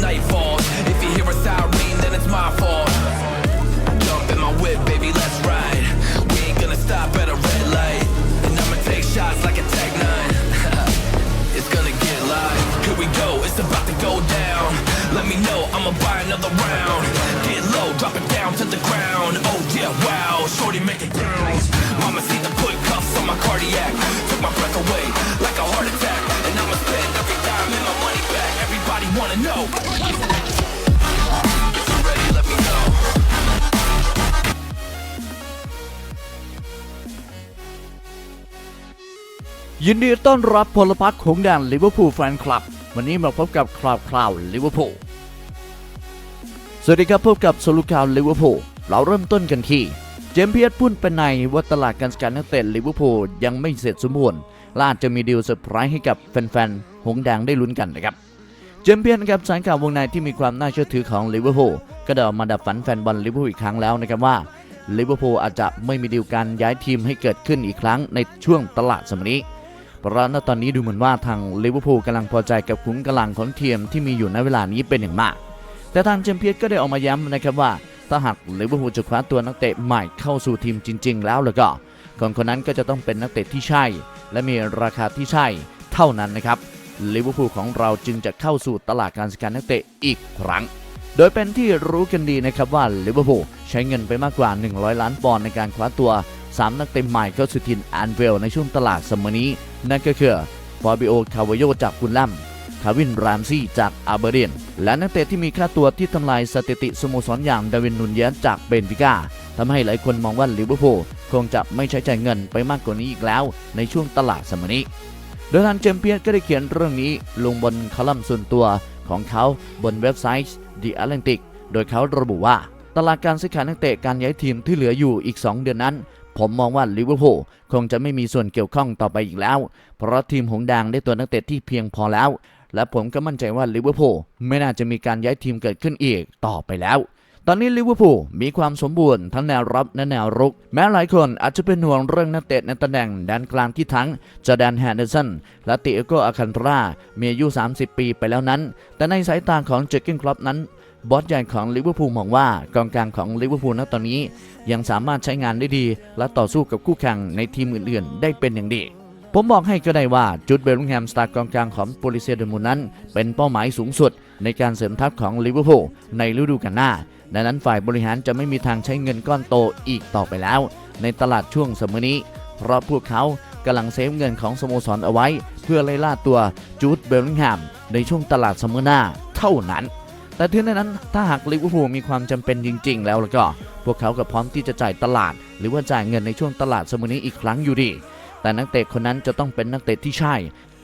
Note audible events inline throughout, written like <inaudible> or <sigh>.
night falls. If you hear a siren, then it's my fault. Jump in my whip, baby, let's ride. We ain't gonna stop at a red light. And I'ma take shots like a Tech 9. <laughs> it's gonna get live. Here we go, it's about to go down. Let me know, I'ma buy another round. Get low, drop it down to the ground. Oh yeah, wow, ยินดีต้อนรับพลพรรคของแดนลิเวอร์พูลแฟนคลับ วันนี้มาพบกับคราวคราวลิเวอร์พูลสวัสดีครับพบกับสรุปข่าวลิเวอร์พูลเราเริ่มต้นกันที่ เจมส์เพียร์พูดเป็นในว่าตลาดการสกัดนักเตะลิเวอร์พูลยังไม่เสร็จสมบูรณ์และอาจจะมีดีลเซอร์ไพรส์ให้กับแฟนๆหงแดงได้ลุ้นกันนะครับเจมส์เพียร์นะครับสายข่าววงในที่มีความน่าเชื่อถือของลิเวอร์พูลก็ได้ออกมาดับฝันแฟนบอลลิเวอร์พูลอีกครั้งแล้วนะครับว่าลิเวอร์พูลอาจจะไม่มีดีลการย้ายทีมให้เกิดขึ้นอีกครั้งในช่วงตลาดสมัยนี้ เพราะณตอนนี้ดูเหมือนว่าทางลิเวอร์พูลกำลังพอใจกับขุมกำลังของทีมที่มีอยู่ในเวลานี้เป็นอย่างมาก แต่ทางเจมเพียร์ก็ได้ออกมาย้ำนะครับว่า ถ้าหากลิเวอร์พูลจะคว้าตัวนักเตะใหม่เข้าสู่ทีมจริง ๆ แล้วแล้วก็ คนคนนั้นก็จะต้องเป็นนักเตะที่ใช่ และมีราคาที่ใช่ เท่านั้นนะครับลิเวอร์พูลของเราจึงจะเข้าสู่ตลาดการซื้อนักเตะอีกครั้ง โดยเป็นที่รู้กันดีนะครับว่าลิเวอร์พูลใช้เงินไปมากกว่า 100 ล้านปอนด์ในการคว้าตัว 3 นักเตะใหม่เข้าสู่ทีมแอนเวลในช่วงตลาดสมัยนี้ นั่นก็คือฟอร์บิโอคาวโยจากกุลลัมคาวินรามซี่จากอาเบเรนและนักเตะที่มีค่าตัวที่ทำลายสถิติสโมสรอย่างดาวินนุนเยสจากเบนฟิก้าทำให้หลายคนมองว่าลิเวอร์พูลคงจะไม่ใช้จ่ายเงินไปมากกว่านี้อีกแล้ว ในช่วงตลาดสมัยนี้โดยทางเจมเปียร์ก็ได้เขียนเรื่องนี้ลงบนคอลัมน์ส่วนตัวของเขาบนเว็บไซต์ The Atlantic โดยเขาระบุว่า ตลาดการซื้อขายนักเตะการย้ายทีมที่เหลืออยู่อีก 2 เดือนนั้น ผมมองว่าลิเวอร์พูลคงจะไม่มีส่วนเกี่ยวข้องต่อไปอีกแล้ว เพราะทีมหงส์แดงได้ตัวนักเตะที่เพียงพอแล้ว และผมก็มั่นใจว่าลิเวอร์พูลไม่น่าจะมีการย้ายทีมเกิดขึ้นอีกต่อไปแล้วตอนนี้ลิเวอร์พูลมีความสมบูรณ์ทั้งแนวรับและแนวรุก แม้หลายคนอาจจะเป็นห่วงเรื่องนักเตะในตำแหน่งแดนกลางที่ทั้งจอแดนแฮนเดอร์สันและติเอโกอาคันตรามีอายุ 30 ปีไปแล้วนั้น แต่ในสายตาของเจอร์เกนครอปนั้น บอสใหญ่ของลิเวอร์พูลมองว่ากองกลางของลิเวอร์พูลณตอนนี้ ยังสามารถใช้งานได้ดี และต่อสู้กับคู่แข่งในทีมอื่นๆ ได้เป็นอย่างดี ผมบอกให้ก็ได้ว่าจุดเบลลิงแฮมสตาร์กองกลางของโปลิเซียเดมูนนั้น เป็นเป้าหมายสูงสุดในการเสริมทัพของลิเวอร์พูลในฤดูกาลหน้าดังนั้นฝ่ายบริหารจะไม่มีทางใช้เงินก้อนโตอีกต่อไปแล้ว ในตลาดช่วงสมัยนี้ เพราะพวกเขากำลังเซฟเงินของสโมสรเอาไว้ เพื่อไล่ล่าตัวจูดเบลลิงแฮมในช่วงตลาดซัมเมอร์หน้าเท่านั้น แต่ถึงในนั้นถ้าหากลิเวอร์พูลมีความจำเป็นจริง ๆ แล้วแล้วก็ พวกเขาก็พร้อมที่จะจ่ายตลาด หรือว่าจ่ายเงินในช่วงตลาดสมัยนี้อีกครั้งอยู่ดี แต่นักเตะคนนั้นจะต้องเป็นนักเตะที่ใช่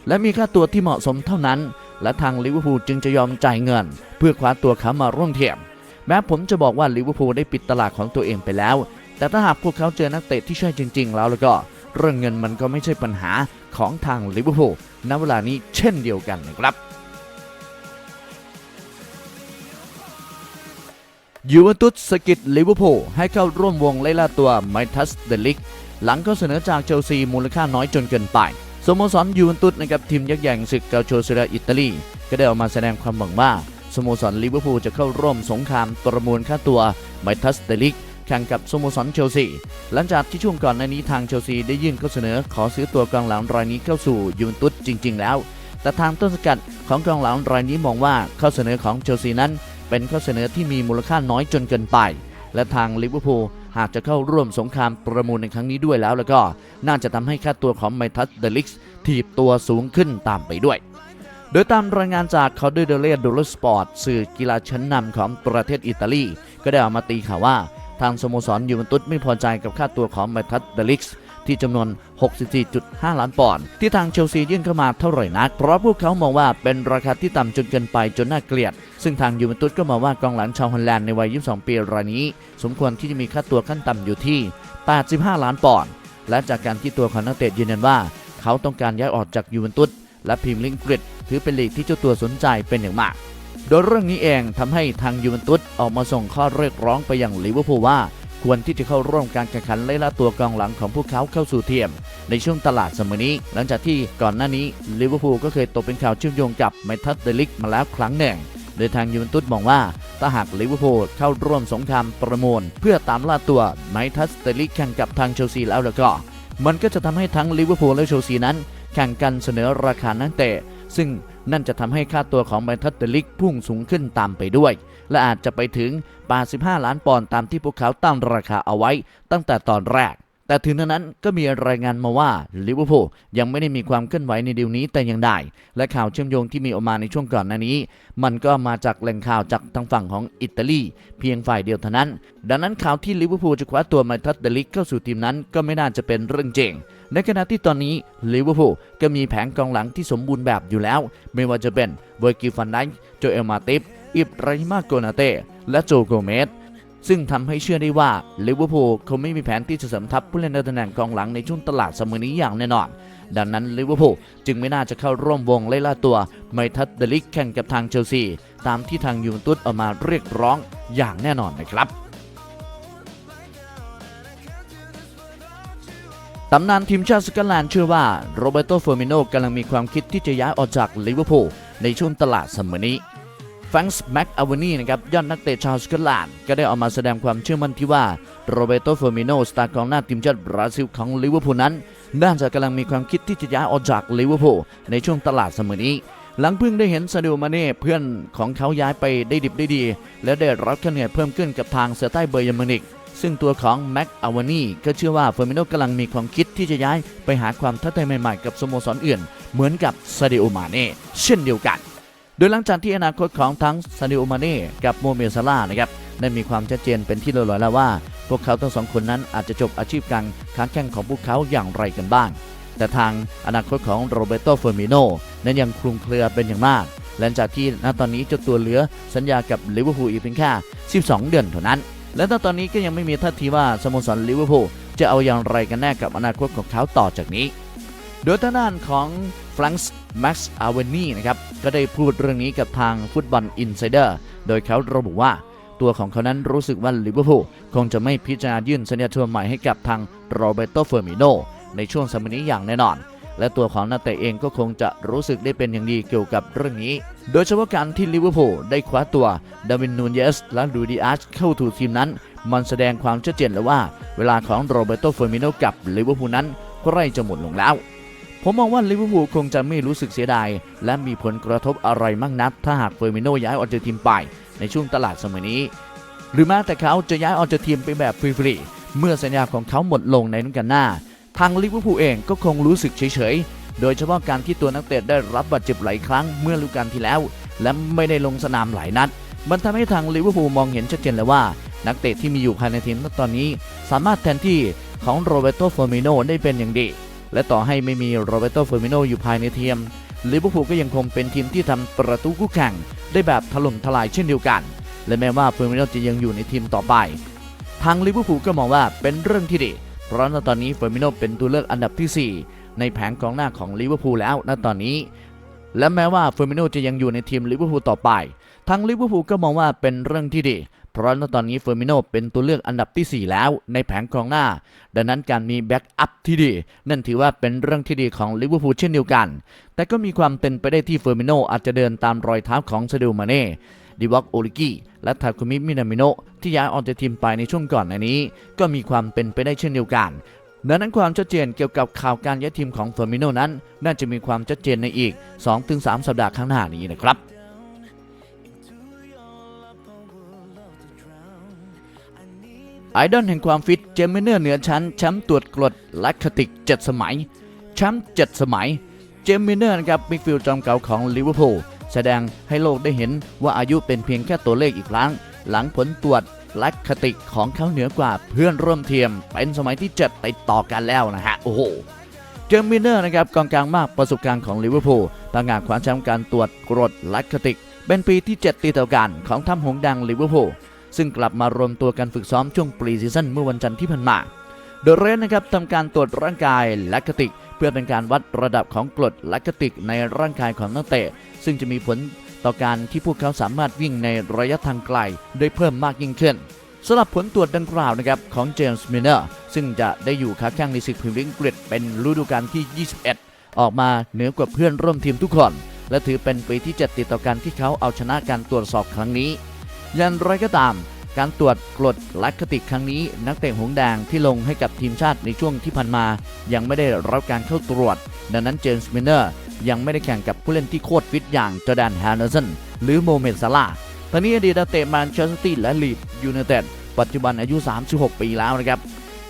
และมีค่าตัวที่เหมาะสมเท่านั้น และทางลิเวอร์พูลจึงจะยอมจ่ายเงิน เพื่อคว้าตัวเขามาร่วมเทียมแม้ผมจะบอกว่าลิเวอร์พูลได้ปิดตลาดของตัวเองไปแล้ว แต่ถ้าหากพวกเขาเจอนักเตะที่ใช่จริง ๆ แล้วแล้วก็ เรื่องเงินมันก็ไม่ใช่ปัญหาของทางลิเวอร์พูลณเวลานี้เช่นเดียวกันนะครับ ยูเวนตุสสกิดลิเวอร์พูลให้เข้าร่วมวงไล่ล่าตัวไมทัสเดลิกหลังก็เสนอจากเชลซีมูลค่าน้อยจนเกินไปสโมสรยูเวนตุสนะครับทีมยักษ์ใหญ่ศึกเกาโชเซเรียอิตาลี ก็ได้ออกมาแสดงความหวังว่าสโมสรลิเวอร์พูลจะเข้าร่วมสงครามประมูลค่าตัวไมทัสเดลิกแข่งกับสโมสรเชลซีหลังจากที่ช่วงก่อนหน้านี้ทางเชลซีได้ยื่นข้อเสนอขอซื้อตัวกองหลังรายนี้เข้าสู่ยูเวนตุสจริง ๆ แล้ว แต่ทางต้นสังกัดของกองหลังรายนี้มองว่าข้อเสนอของเชลซีนั้น เป็นข้อเสนอที่มีมูลค่าน้อยจนเกินไป และทางลิเวอร์พูลหากจะเข้าร่วมสงครามประมูลในครั้งนี้ด้วยแล้วแล้วก็น่าจะทำให้ค่าตัวของไมทัสเดลิกส์ถีบตัวสูงขึ้นตามไปด้วย โดยตามรายงานจากคอร์เดเดเลียดูลสปอร์ตสื่อกีฬาชั้นนำของประเทศอิตาลี ก็ได้ออกมาตีข่าวว่า ทางสโมสรยูเวนตุสไม่พอใจกับค่าตัวของไมทัสเดลิกส์ ที่จำนวน 64.5 ล้านปอนด์ที่ทางเชลซียื่นเข้ามาเท่าไหร่นัก เพราะพวกเขามองว่าเป็นราคาที่ต่ำจนเกินไปจนน่าเกลียด ซึ่งทางยูเวนตุสก็มองว่ากองหลังชาวฮอลแลนด์ในวัย 22 ปีรายนี้ สมควรที่จะมีค่าตัวขั้นต่ำอยู่ที่ 85 ล้านปอนด์และจากการที่ตัวของนักเตะยืนยันว่า เขาต้องการย้ายออกจากยูเวนตุสและพรีเมียร์ลีกอังกฤษถือเป็นลีกที่เจ้าตัวสนใจเป็นอย่างมาก โดยเรื่องนี้เองทำให้ทางยูเวนตุสออกมาส่งข้อเรียกร้องไปยังลิเวอร์พูลว่า ควรที่จะเข้าร่วมการแข่งขันไล่ล่าตัวกองหลังของพวกเขาเข้าสู่เทียม ในช่วงตลาดสมอนี้ หลังจากที่ก่อนหน้านี้ลิเวอร์พูลก็เคยตกเป็นข่าวเชื่อมโยงกับไมทัสเดลิกมาแล้วครั้งหนึ่งโดยทางยูเวนตุสมองว่าถ้าหากลิเวอร์พูลเข้าร่วมสงครามประมูล เพื่อตามล่าตัวไมทัสเดลิกแข่งกับทางเชลซีแล้วแล้วก็ มันก็จะทำให้ทั้งลิเวอร์พูลและเชลซีนั้น แข่งกันเสนอราคานักเตะซึ่งนั่นจะทำให้ค่าตัวของไมทัสเดลิกพุ่งสูงขึ้นตามไปด้วย และอาจจะไปถึง 85 ล้านปอนด์ตามที่พวกเขาตั้งราคาเอาไว้ตั้งแต่ตอนแรก แต่ถึงนั้นก็มีรายงานมาว่าลิเวอร์พูลยังไม่ได้มีความเคลื่อนไหวในดีลนี้แต่อย่างใดและข่าวเชื่อมโยงที่มีออกมาในช่วงก่อนหน้านี้ มันก็มาจากแหล่งข่าวจากทางฝั่งของอิตาลีเพียงฝ่ายเดียวเท่านั้น ดังนั้นข่าวที่ลิเวอร์พูลจะคว้าตัวไมทัสเดลิกเข้าสู่ทีมนั้นก็ไม่น่าจะเป็นเรื่องจริงในขณะที่ตอนนี้ลิเวอร์พูลก็มีแผงกองหลังที่สมบูรณ์แบบอยู่แล้ว ไม่ว่าจะเป็นเวอร์กิฟันไดค์โจเอลมาติฟ อิบราฮิมาโกนาเต้และโจโกเมสซึ่งทำให้เชื่อได้ว่าลิเวอร์พูลคงไม่มีแผนที่จะเสริมทัพผู้เล่นในตำแหน่งกองหลังในช่วงตลาดสมอนี้อย่างแน่นอน ดังนั้นลิเวอร์พูลจึงไม่น่าจะเข้าร่วมวงไล่ล่าตัวไมทัสเดลิกแข่งกับทางเชลซี ตามที่ทางยูเวนตุสออกมาเรียกร้องอย่างแน่นอนนะครับตำนานทีมชาติสกอตแลนด์เชื่อว่าโรเบโตเฟอร์มิโนกำลังมีความคิดที่จะย้ายออกจากลิเวอร์พูลในช่วงตลาดสมอนี้ แฟรงส์แม็กอเวนีนะครับยอดนักเตะชาวสกอตแลนด์ก็ได้ออกมาแสดงความเชื่อมั่นที่ว่าโรเบโตเฟอร์มิโนสตาร์กองหน้าทีมชาติบราซิลของลิเวอร์พูลนั้นน่าจะกำลังมีความคิดที่จะย้ายออกจากลิเวอร์พูลในช่วงตลาดเสมอนี้ หลังเพิ่งได้เห็นซาดิโอมาเน่เพื่อนของเขาย้ายไปได้ดิบได้ดี และได้รับคะแนนเพิ่มขึ้นกับทางเซอร์ใต้เบอร์เยอรมนิกซึ่งตัวของแม็กอาวานีก็เชื่อว่าเฟอร์มิโนกำลังมีความคิดที่จะย้ายไปหาความท้าทายใหม่ๆ กับสโมสรอื่น เหมือนกับซาดิโอมาเน่เช่นเดียวกัน โดยหลังจากที่อนาคตของทั้งซาดิโอมาเน่กับโมเมลซาลา์นะครับได้มีความชัดเจนเป็นที่เรียบร้อยแล้วว่า พวกเขาทั้งสองคนนั้นอาจจะจบอาชีพการค้าแข่งของพวกเขาอย่างไรกันบ้าง แต่ทางอนาคตของโรเบโตเฟอร์มิโนนั้นยังคลุมเครือเป็นอย่างมากหลังจากที่ณตอนนี้เจ้าตัวเหลือสัญญากับลิเวอร์พูลอีกเพียงแค่ 12 เดือนเท่านั้น และณตอนนี้ก็ยังไม่มีท่าทีว่าสโมสรลิเวอร์พูลจะเอาอย่างไรกันแน่กับอนาคตของเขาต่อจากนี้ โดยทางด้านของ ฟรังส์แม็กซ์อาเวนีนะครับก็ได้พูดเรื่องนี้กับทางฟุตบอลอินไซเดอร์โดยเขาระบุว่าตัวของเขานั้นรู้สึกว่าลิเวอร์พูลคงจะไม่พิจารณายื่นสัญญาทัวร์ใหม่ให้กับทางโรเบโตเฟอร์มิโนในช่วงสมัยนี้อย่างแน่นอน และตัวของนักเตะเองก็คงจะรู้สึกได้เป็นอย่างดีเกี่ยวกับเรื่องนี้ โดยเฉพาะการที่ลิเวอร์พูลได้คว้าตัวดาวินนูนเยสและลูดิอาชเข้าถูทีมนั้น มันแสดงความชัดเจนแล้วว่า เวลาของโรเบโตเฟอร์มิโนกับลิเวอร์พูลนั้นใกล้จะหมดลงแล้ว ผมมองว่าลิเวอร์พูลคงจะไม่รู้สึกเสียดาย และมีผลกระทบอะไรมากนัก ถ้าหากเฟอร์มิโนย้ายออกจากทีมไป ในช่วงตลาดสมัยนี้ หรือแม้แต่เขาจะย้ายออกจากทีมไปแบบฟรีๆเมื่อสัญญาของเขาหมดลงในฤดูกาลหน้า ทางลิเวอร์พูลเองก็คงรู้สึกเฉยๆ โดยเฉพาะการที่ตัวนักเตะได้รับบาดเจ็บหลายครั้งเมื่อฤดูกาลที่แล้ว และไม่ได้ลงสนามหลายนัด มันทำให้ทางลิเวอร์พูลมองเห็นชัดเจนแล้วว่า นักเตะที่มีอยู่ภายในทีมตอนนี้ สามารถแทนที่ของโรเบโตเฟอร์มิโนได้เป็นอย่างดี และต่อให้ไม่มีโรเบโตเฟอร์มิโนอยู่ภายในทีมลิเวอร์พูลก็ยังคงเป็นทีมที่ทำประตูคู่แข่ง ได้แบบถล่มทลายเช่นเดียวกัน และแม้ว่าเฟอร์มิโนจะยังอยู่ในทีมต่อไป ทางลิเวอร์พูลก็มองว่าเป็นเรื่องที่ดี เพราะณตอนนี้เฟอร์มิโนเป็นตัวเลือกอันดับทีสี่4 ในแผงกองหน้าของลิเวอร์พูลแล้วณตอนนี้ และแม้ว่าเฟอร์มิโนจะยังอยู่ในทีมลิเวอร์พูลต่อไป ทางลิเวอร์พูลก็มองว่าเป็นเรื่องที่ดี เพราะตอนนี้เฟอร์มิโนเป็นตัวเลือกอันดับทีสี่ 4 แล้วในแผงกองหน้า ดังนั้นการมีแบ็กอัพที่ดี นั่นถือว่าเป็นเรื่องที่ดีของลิเวอร์พูลเช่นเดียวกัน แต่ก็มีความเป็นไปได้ที่เฟอร์มิโนอาจจะเดินตามรอยเท้าของซาดิโอมาเน่ดิวอกโอริกิและทาคุมิมินามิโนที่ย้ายออกจากทีมไปในช่วงก่อนหน้านี้ ก็มีความเป็นไปได้เช่นเดียวกันดังนั้นความชัดเจนเกี่ยวกับข่าวการย้ายทีมของเฟอร์มิโนนั้น น่าจะมีความชัดเจนในอีก 2-3 สัปดาห์ข้างหน้านี้นะครับ ไอดอลแห่งความฟิตเจมเมเนอร์เหนือชั้นแชมป์ตรวจกรดแลคติก 7 สมัยแชมป์7สมัย เจมเมเนอร์นะครับมิดฟิลด์จอมเก่าของลิเวอร์พูลแสดงให้โลกได้เห็นว่าอายุเป็นเพียงแค่ตัวเลขอีกครั้ง หลังผลตรวจแลคติกของเขาเหนือกว่าเพื่อนร่วมทีมเป็นสมัยที่ 7 ติดต่อกันแล้วนะฮะ โอ้โหเจมิเนอร์นะครับกองกลางมากประสบการณ์ของลิเวอร์พูลประกาศคว้าแชมป์การตรวจกรดแลคติก เป็นปีที่ 7 ติดต่อกันของทัพหงดังลิเวอร์พูล ซึ่งกลับมารวมตัวกันฝึกซ้อมช่วงปรีซีซั่นเมื่อวันจันทร์ที่ผ่านมา โดยเรนนะครับทำการตรวจร่างกายแลคติก เพื่อเป็นการวัดระดับของกรดแลคติกในร่างกายของนักเตะ ซึ่งจะมีผลต่อการที่พวกเขาสามารถวิ่งในระยะทางไกลได้เพิ่มมากยิ่งขึ้นสำหรับผลตรวจดังกล่าวนะครับของเจมส์มิเนอร์ซึ่งจะได้อยู่ค้าแข้งในศึกพรีเมียร์ลีกอังกฤษเป็นฤดูกาลที่ 21 ออกมาเหนือกว่าเพื่อนร่วมทีมทุกคน และถือเป็นปีที่ 7 ติดต่อกันที่เขาเอาชนะการตรวจสอบครั้งนี้ อยันไรก็ตาม การตรวจกรดแลคติกครั้งนี้ นักเตะหงส์แดงที่ลงให้กับทีมชาติในช่วงที่ผ่านมา ยังไม่ได้รับการเข้าตรวจ ดังนั้นเจมส์มิเนอร์ยังไม่ได้แข่งกับผู้เล่นที่โคตรฟิตอย่างจอแดนแฮนเดอร์สันหรือโมเมนซาลาตอนนี้อดีตนักเตะแมนเชสเตอร์ซิตี้และลีดยูไนเต็ดปัจจุบันอายุ 36 ปีแล้วนะครับ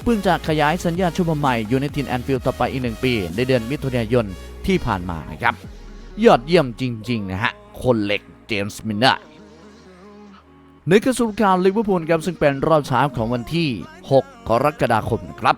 เพิ่งจะขยายสัญญาชั่วโมงใหม่อยู่ในทีมแอนฟิลด์ต่อไปอีกหนึ่งปี ในเดือนมิถุนายนที่ผ่านมานะครับ ยอดเยี่ยมจริง ๆ นะฮะ คนเหล็กเจมส์มินเนอร์ ในกระสุนข่าวลิเวอร์พูลครับซึ่งเป็นรอบเช้าของวันที่ 6 กรกฎาคมครับ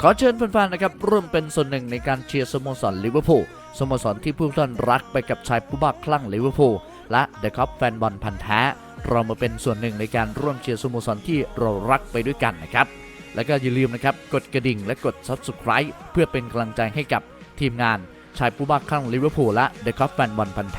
ขอเชิญแฟนๆนะครับร่วมเป็นส่วนหนึ่งในการเชียร์สโมสรลิเวอร์พูลสโมสรที่ผู้ท่านรักไปกับชายผู้บ้าคลั่งลิเวอร์พูลและเดอะคัพแฟนบอลพันธ์แท้เรามาเป็นส่วนหนึ่งในการร่วมเชียร์สโมสรที่เรารักไปด้วยกันนะครับ แล้วก็อย่าลืมนะครับกดกระดิ่งและกด Subscribe เพื่อเป็นกำลังใจให้กับทีมงานชายผู้บ้าคลั่งลิเวอร์พูลและเดอะคัพแฟนบอลพันธ์แ